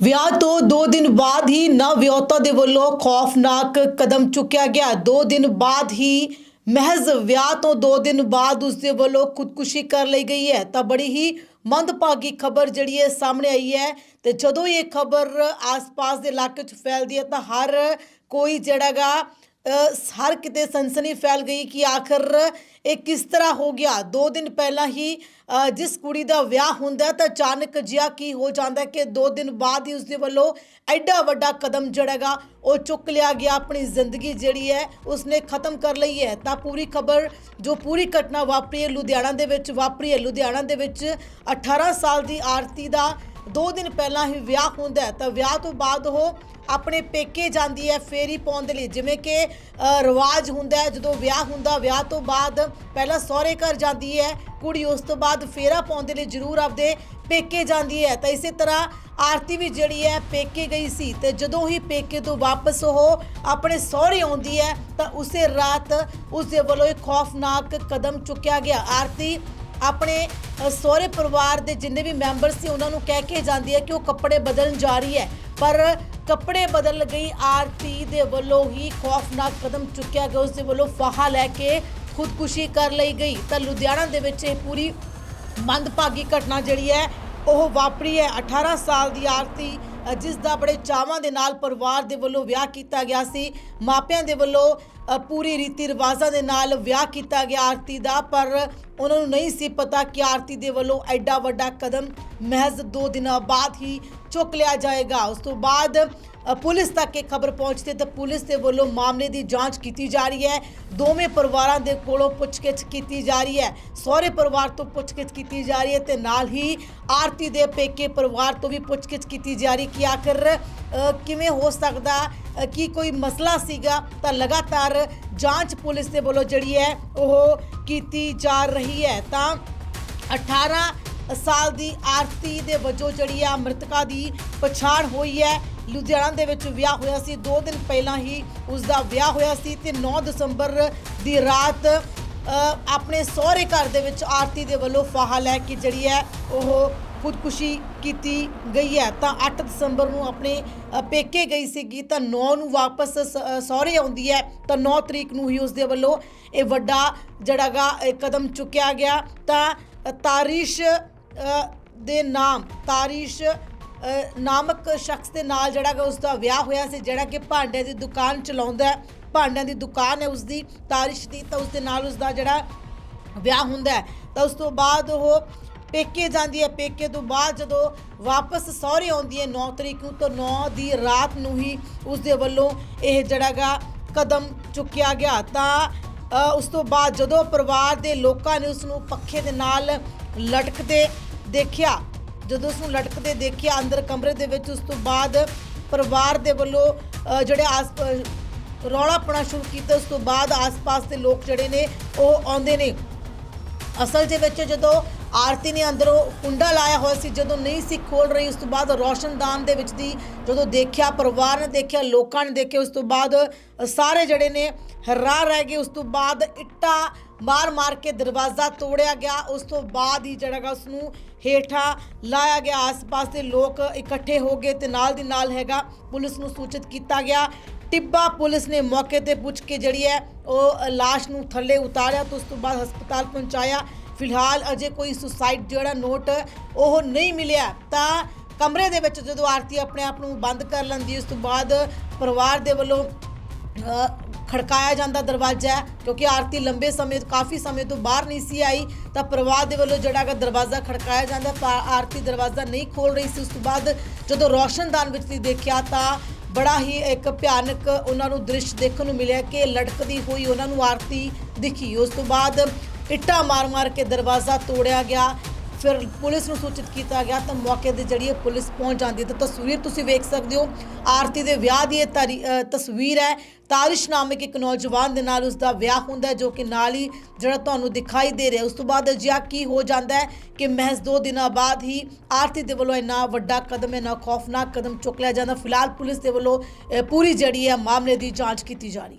ਵਿਆਹ ਤੋਂ 2 ਦਿਨ ਬਾਅਦ ਹੀ ਨਵਵਿਆਹੁਤਾ ਦੇ ਵੱਲੋਂ ਖੌਫਨਾਕ ਕਦਮ ਚੁੱਕਿਆ ਗਿਆ। 2 ਦਿਨ ਬਾਅਦ ਹੀ ਮਹਿਜ਼ ਵਿਆਹ ਤੋਂ 2 ਦਿਨ ਬਾਅਦ ਉਸ ਦੇ ਵੱਲੋਂ ਖੁਦਕੁਸ਼ੀ ਕਰ ਲਈ ਗਈ ਹੈ। ਤਾਂ ਬੜੀ ਹੀ ਮੰਦਭਾਗੀ ਖਬਰ ਜਿਹੜੀ ਹੈ ਸਾਹਮਣੇ ਆਈ ਹੈ ਤੇ ਜਦੋਂ ਇਹ ਖਬਰ ਆਸ-ਪਾਸ ਦੇ ਇਲਾਕੇ 'ਚ ਫੈਲਦੀ ਹੈ ਤਾਂ ਹਰ ਕੋਈ ਜਿਹੜਾਗਾ ਅ, ਹਰ ਕਿਤੇ ਸਨਸਨੀ ਫੈਲ ਗਈ ਕਿ ਆਖਰ ਇਹ ਕਿਸ ਤਰ੍ਹਾਂ ਹੋ ਗਿਆ? 2 ਦਿਨ ਪਹਿਲਾਂ ਹੀ ਜਿਸ ਕੁੜੀ ਦਾ ਵਿਆਹ ਹੁੰਦਾ ਤਾਂ ਅਚਾਨਕ ਜਿਹਾ ਕੀ ਹੋ ਜਾਂਦਾ ਕਿ 2 ਦਿਨ ਬਾਅਦ ਹੀ ਉਸਦੇ ਵੱਲੋਂ ਐਡਾ ਵੱਡਾ ਕਦਮ ਜਿਹੜਾਗਾ ਉਹ ਚੁੱਕ ਲਿਆ ਗਿਆ ਆਪਣੀ ਜ਼ਿੰਦਗੀ ਜਿਹੜੀ ਹੈ, ਉਸਨੇ ਖਤਮ ਕਰ ਲਈ ਹੈ। ਤਾਂ ਪੂਰੀ ਖਬਰ ਜੋ ਪੂਰੀ ਘਟਨਾ ਵਾਪਰੀ ਹੈ ਲੁਧਿਆਣਾ ਦੇ ਵਿੱਚ, ਵਾਪਰੀ ਹੈ ਲੁਧਿਆਣਾ ਦੇ ਵਿੱਚ 18 ਸਾਲ ਦੀ ਆਰਤੀ ਦਾ 2 ਦਿਨ ਪਹਿਲਾਂ ਹੀ ਵਿਆਹ ਹੁੰਦਾ ਹੈ। ਤਾਂ ਵਿਆਹ ਤੋਂ ਬਾਅਦ ਉਹ ਆਪਣੇ ਪੇਕੇ ਜਾਂਦੀ ਹੈ ਫੇਰੀ ਪਾਉਣ ਦੇ ਲਈ। ਜਿਵੇਂ ਕਿ ਰਿਵਾਜ ਹੁੰਦਾ ਹੈ, ਜਦੋਂ ਵਿਆਹ ਹੁੰਦਾ, ਵਿਆਹ ਤੋਂ ਬਾਅਦ ਪਹਿਲਾਂ ਸਹੁਰੇ ਘਰ ਜਾਂਦੀ ਹੈ, ਕੁੜੀ ਉਸ ਤੋਂ ਬਾਅਦ ਫੇਰਾ ਪਾਉਣ ਦੇ ਲਈ ਜ਼ਰੂਰ ਆਪਦੇ ਪੇਕੇ ਜਾਂਦੀ ਹੈ। ਤਾਂ ਇਸੇ ਤਰ੍ਹਾਂ ਆਰਤੀ ਵੀ ਜਿਹੜੀ ਹੈ ਪੇਕੇ ਗਈ ਸੀ। ਤੇ ਜਦੋਂ ਹੀ ਪੇਕੇ ਤੋਂ ਵਾਪਸ ਉਹ ਆਪਣੇ ਸਹੁਰੇ ਆਉਂਦੀ ਹੈ, ਤਾਂ ਉਸੇ ਰਾਤ ਉਸ ਦੇ ਵੱਲੋਂ ਇੱਕ ਖੌਫਨਾਕ ਕਦਮ ਚੁੱਕਿਆ ਗਿਆ। ਆਰਤੀ ਆਪਣੇ ਸਹੁਰੇ ਪਰਿਵਾਰ ਦੇ ਜਿੰਨੇ ਵੀ ਮੈਂਬਰ ਸੀ, ਉਹਨਾਂ ਨੂੰ ਕਹਿ ਕੇ ਜਾਂਦੀ ਹੈ ਕਿ ਉਹ ਕੱਪੜੇ ਬਦਲਣ ਜਾ ਰਹੀ ਹੈ। ਪਰ ਕੱਪੜੇ ਬਦਲ ਗਈ ਆਰਤੀ ਦੇ ਵੱਲੋਂ ਹੀ ਖੌਫਨਾਕ ਕਦਮ ਚੁੱਕਿਆ ਗਿਆ। ਉਸ ਦੇ ਵੱਲੋਂ ਫਾਹਾ ਲੈ ਕੇ ਖੁਦਕੁਸ਼ੀ ਕਰ ਲਈ ਗਈ। ਤਾਂ ਲੁਧਿਆਣਾ ਦੇ ਵਿੱਚ ਇਹ ਪੂਰੀ ਮੰਦਭਾਗੀ ਘਟਨਾ ਜਿਹੜੀ ਹੈ, ਉਹ ਵਾਪਰੀ ਹੈ। 18 ਸਾਲ ਦੀ ਆਰਤੀ ਜਿਸ ਦਾ ਬੜੇ ਚਾਵਾਂ ਦੇ ਨਾਲ ਪਰਿਵਾਰ ਦੇ ਵੱਲੋਂ ਵਿਆਹ ਕੀਤਾ ਗਿਆ ਸੀ। ਮਾਪਿਆਂ ਦੇ ਵੱਲੋਂ ਪੂਰੀ ਰੀਤੀ ਰਿਵਾਜ਼ਾਂ ਦੇ ਨਾਲ ਵਿਆਹ ਕੀਤਾ ਗਿਆ ਆਰਤੀ ਦਾ, ਪਰ ਉਹਨਾਂ ਨੂੰ ਨਹੀਂ ਸੀ ਪਤਾ ਕਿ ਆਰਤੀ ਦੇ ਵੱਲੋਂ ਐਡਾ ਵੱਡਾ ਕਦਮ ਮਹਿਜ਼ 2 ਦਿਨਾਂ ਬਾਅਦ ਹੀ ਚੁੱਕ ਲਿਆ ਜਾਏਗਾ। ਉਸ ਤੋਂ ਬਾਅਦ ਪੁਲਿਸ ਤੱਕ ਇਹ ਖਬਰ ਪਹੁੰਚਦੀ ਤਾਂ ਪੁਲਿਸ ਦੇ ਵੱਲੋਂ ਮਾਮਲੇ ਦੀ ਜਾਂਚ ਕੀਤੀ ਜਾ ਰਹੀ ਹੈ। ਦੋਵੇਂ ਪਰਿਵਾਰਾਂ ਦੇ ਕੋਲੋਂ ਪੁੱਛਗਿੱਛ ਕੀਤੀ ਜਾ ਰਹੀ ਹੈ। ਸਹੁਰੇ ਪਰਿਵਾਰ ਤੋਂ ਪੁੱਛਗਿੱਛ ਕੀਤੀ ਜਾ ਰਹੀ ਹੈ ਤੇ ਨਾਲ ਹੀ ਆਰਤੀ ਦੇ ਪੇਕੇ ਪਰਿਵਾਰ ਤੋਂ ਵੀ ਪੁੱਛਗਿੱਛ ਕੀਤੀ ਜਾ ਰਹੀ ਕਿ ਆਖਰ ਕਿਵੇਂ ਹੋ ਸਕਦਾ? ਅ, ਕੀ ਕੋਈ ਮਸਲਾ ਸੀਗਾ? ਤਾਂ ਲਗਾਤਾਰ ਜਾਂਚ ਪੁਲਿਸ ਦੇ ਵੱਲੋਂ ਜਿਹੜੀ ਹੈ ਉਹ ਕੀਤੀ ਜਾ ਰਹੀ ਹੈ। ਤਾਂ 18 ਸਾਲ ਦੀ ਆਰਤੀ ਦੇ ਵਜੋਂ ਜਿਹੜੀ ਆ ਮ੍ਰਿਤਕਾ ਦੀ ਪਛਾਣ ਹੋਈ ਹੈ। ਲੁਧਿਆਣਾ ਦੇ ਵਿੱਚ ਵਿਆਹ ਹੋਇਆ ਸੀ। 2 ਦਿਨ ਪਹਿਲਾਂ ਹੀ ਉਸ ਦਾ ਵਿਆਹ ਹੋਇਆ ਸੀ ਤੇ 9 ਦਸੰਬਰ ਦੀ ਰਾਤ ਆਪਣੇ ਸਹੁਰੇ ਘਰ ਦੇ ਵਿੱਚ ਆਰਤੀ ਦੇ ਵੱਲੋਂ ਫਾਹਾ ਲੈ ਕੇ ਜਿਹੜੀ ਹੈ ਉਹ ਖੁਦਕੁਸ਼ੀ ਕੀਤੀ ਗਈ ਹੈ। ਤਾਂ 8 ਦਸੰਬਰ ਨੂੰ ਆਪਣੇ ਪੇਕੇ ਗਈ ਸੀਗੀ ਤਾਂ 9 ਨੂੰ ਵਾਪਸ ਸ- ਸਹੁਰੇ ਆਉਂਦੀ ਹੈ। ਤਾਂ 9 ਤਰੀਕ ਨੂੰ ਹੀ ਉਸ ਦੇ ਵੱਲੋਂ ਇਹ ਵੱਡਾ ਜਿਹੜਾਗਾ ਇਹ ਕਦਮ ਚੁੱਕਿਆ ਗਿਆ। ਤਾਂ ਅ, ਤਾਰਿਸ਼ ਦੇ ਨਾਮ ਤਾਰਿਸ਼ ਨਾਮਕ ਸ਼ਖਸ ਦੇ ਨਾਲ ਜਿਹੜਾ ਕਿ ਉਸ ਦਾ ਵਿਆਹ ਹੋਇਆ ਸੀ, ਜਿਹੜਾ ਕਿ ਭਾਂਡੇ ਦੀ ਦੁਕਾਨ ਚਲਾਉਂਦਾ ਹੈ, ਭਾਂਡਿਆਂ ਦੀ ਦੁਕਾਨ ਹੈ ਉਸ ਦੀ ਤਾਰਿਸ਼ ਦੀ, ਤਾਂ ਉਸ ਦੇ ਨਾਲ ਉਸ ਦਾ ਜਿਹੜਾ ਵਿਆਹ ਹੁੰਦਾ ਹੈ। ਤਾਂ ਉਸ ਤੋਂ ਬਾਅਦ ਉਹ ਪੇਕੇ ਜਾਂਦੀ ਹੈ, ਪੇਕੇ ਤੋਂ ਬਾਅਦ ਜਦੋਂ ਵਾਪਸ ਸਹੁਰੇ ਆਉਂਦੀ ਹੈ 9 ਤਰੀਕ ਨੂੰ, ਤਾਂ 9 ਦੀ ਰਾਤ ਨੂੰ ਹੀ ਉਸ ਦੇ ਵੱਲੋਂ ਇਹ ਜਿਹੜਾਗਾ ਕਦਮ ਚੁੱਕਿਆ ਗਿਆ। ਤਾਂ ਉਸ ਤੋਂ ਬਾਅਦ ਜਦੋਂ ਪਰਿਵਾਰ ਦੇ ਲੋਕਾਂ ਨੇ ਉਸ ਨੂੰ ਪੱਖੇ ਦੇ ਨਾਲ ਲਟਕਦੇ ਦੇਖਿਆ ਜਦੋਂ ਉਸ ਨੂੰ ਲਟਕਦੇ ਦੇਖਿਆ ਅੰਦਰ ਕਮਰੇ ਦੇ ਵਿੱਚ, ਉਸ ਤੋਂ ਬਾਅਦ ਪਰਿਵਾਰ ਦੇ ਵੱਲੋਂ ਜਿਹੜੇ ਆਸ ਰੌਲਾ ਪਾਉਣਾ ਸ਼ੁਰੂ ਕੀਤਾ, ਉਸ ਤੋਂ ਬਾਅਦ ਆਸ-ਪਾਸ ਦੇ ਲੋਕ ਜਿਹੜੇ ਨੇ, ਉਹ ਆਉਂਦੇ ਨੇ। ਅਸਲ ਦੇ ਵਿੱਚ ਜਦੋਂ ਆਰਤੀ ਨੇ ਅੰਦਰੋਂ ਕੁੰਡਾ ਲਾਇਆ ਹੋਇਆ ਸੀ, ਜਦੋਂ ਨਹੀਂ ਸੀ ਖੋਲ ਰਹੀ, ਉਸ ਤੋਂ ਬਾਅਦ ਰੋਸ਼ਨਦਾਨ ਦੇ ਵਿੱਚ ਦੀ ਜਦੋਂ ਦੇਖਿਆ, ਪਰਿਵਾਰ ਨੇ ਦੇਖਿਆ, ਲੋਕਾਂ ਨੇ ਦੇਖਿਆ, ਉਸ ਤੋਂ ਬਾਅਦ ਸਾਰੇ ਜਿਹੜੇ ਨੇ ਹੈਰਾਨ ਰਹਿ ਗਏ, ਉਸ ਤੋਂ ਬਾਅਦ ਇੱਟਾਂ ਮਾਰ ਮਾਰ ਕੇ ਦਰਵਾਜ਼ਾ ਤੋੜਿਆ ਗਿਆ। ਉਸ ਤੋਂ ਬਾਅਦ ਹੀ ਜਿਹੜਾਗਾ ਉਸ ਨੂੰ ਹੇਠਾਂ ਲਾਇਆ ਗਿਆ। ਆਸ-ਪਾਸ ਦੇ ਲੋਕ ਇਕੱਠੇ ਹੋ ਗਏ ਤੇ ਨਾਲ ਦੀ ਨਾਲ ਹੈਗਾ ਪੁਲਿਸ ਨੂੰ ਸੂਚਿਤ ਕੀਤਾ ਗਿਆ। ਟਿੱਬਾ ਪੁਲਿਸ ਨੇ ਮੌਕੇ ਤੇ ਪੁੱਛ ਕੇ ਜਿਹੜੀ ਹੈ ਉਹ ਲਾਸ਼ ਨੂੰ ਥੱਲੇ ਉਤਾਰਿਆ ਤੇ ਉਸ ਤੋਂ ਬਾਅਦ ਹਸਪਤਾਲ ਪਹੁੰਚਾਇਆ। ਫਿਲਹਾਲ ਅਜੇ ਕੋਈ ਸੁਸਾਈਡ ਜਿਹੜਾ ਨੋਟ ਉਹ ਨਹੀਂ ਮਿਲਿਆ। ਤਾਂ ਕਮਰੇ ਦੇ ਵਿੱਚ ਜਦੋਂ ਆਰਤੀ ਆਪਣੇ ਆਪ ਨੂੰ ਬੰਦ ਕਰ ਲੈਂਦੀ, ਉਸ ਤੋਂ ਬਾਅਦ ਪਰਿਵਾਰ ਦੇ ਵੱਲੋਂ ਖੜਕਾਇਆ ਜਾਂਦਾ ਦਰਵਾਜ਼ਾ ਕਿਉਂਕਿ ਆਰਤੀ ਲੰਬੇ ਸਮੇਂ, ਕਾਫੀ ਸਮੇਂ ਤੋਂ ਬਾਹਰ ਨਹੀਂ ਸੀ ਆਈ, ਤਾਂ ਪਰਿਵਾਰ ਦੇ ਵੱਲੋਂ ਜਿਹੜਾ ਹੈਗਾ ਦਰਵਾਜ਼ਾ ਖੜਕਾਇਆ ਜਾਂਦਾ ਪਰ ਆਰਤੀ ਦਰਵਾਜ਼ਾ ਨਹੀਂ ਖੋਲ ਰਹੀ ਸੀ। ਉਸ ਤੋਂ ਬਾਅਦ ਜਦੋਂ ਰੋਸ਼ਨਦਾਨ ਵਿੱਚ ਦੀ ਦੇਖਿਆ ਤਾਂ ਬੜਾ ਹੀ ਇੱਕ ਭਿਆਨਕ ਉਹਨਾਂ ਨੂੰ ਦ੍ਰਿਸ਼ ਦੇਖਣ ਨੂੰ ਮਿਲਿਆ ਕਿ ਲਟਕਦੀ ਹੋਈ ਉਹਨਾਂ ਨੂੰ ਆਰਤੀ ਦਿਖੀ। ਉਸ ਤੋਂ ਬਾਅਦ ਇੱਟਾਂ ਮਾਰ-ਮਾਰ ਕੇ ਦਰਵਾਜ਼ਾ ਤੋੜਿਆ ਗਿਆ। ਫਿਰ ਪੁਲਿਸ ਨੂੰ ਸੂਚਿਤ ਕੀਤਾ ਗਿਆ ਤਾਂ ਮੌਕੇ ਤੇ ਜਿਹੜੀ ਹੈ ਪੁਲਿਸ ਪਹੁੰਚ ਜਾਂਦੀ ਹੈ, ਤਾਂ ਤਸਵੀਰ ਤੁਸੀਂ ਵੇਖ ਸਕਦੇ ਹੋ। ਆਰਤੀ ਦੇ ਵਿਆਹ ਦੀ ਇਹ ਤਾਰੀ- ਤਸਵੀਰ ਹੈ। ਤਾਰਿਸ਼ ਨਾਮਕ ਇੱਕ ਨੌਜਵਾਨ ਦੇ ਨਾਲ ਉਸ ਦਾ ਵਿਆਹ ਹੁੰਦਾ ਜੋ ਕਿ ਨਾਲ ਹੀ ਜਿਹੜਾ ਤੁਹਾਨੂੰ ਦਿਖਾਈ ਦੇ ਰਿਹਾ। ਉਸ ਤੋਂ ਬਾਅਦ ਅਜਿਹਾ ਕੀ ਹੋ ਜਾਂਦਾ ਹੈ ਕਿ ਮਹਿਜ਼ 2 ਦਿਨਾਂ ਬਾਅਦ ਹੀ ਆਰਤੀ ਦੇ ਵੱਲੋਂ ਇੰਨਾ ਵੱਡਾ ਕਦਮ, ਇੰਨਾ ਖੌਫਨਾਕ ਕਦਮ ਚੁੱਕ ਲਿਆ ਜਾਂਦਾ। ਫਿਲਹਾਲ ਪੁਲਿਸ ਦੇ ਵੱਲੋਂ ਪੂਰੀ ਜਿਹੜੀ ਹੈ ਮਾਮਲੇ ਦੀ ਜਾਂਚ ਕੀਤੀ ਜਾ ਰਹੀ ਹੈ।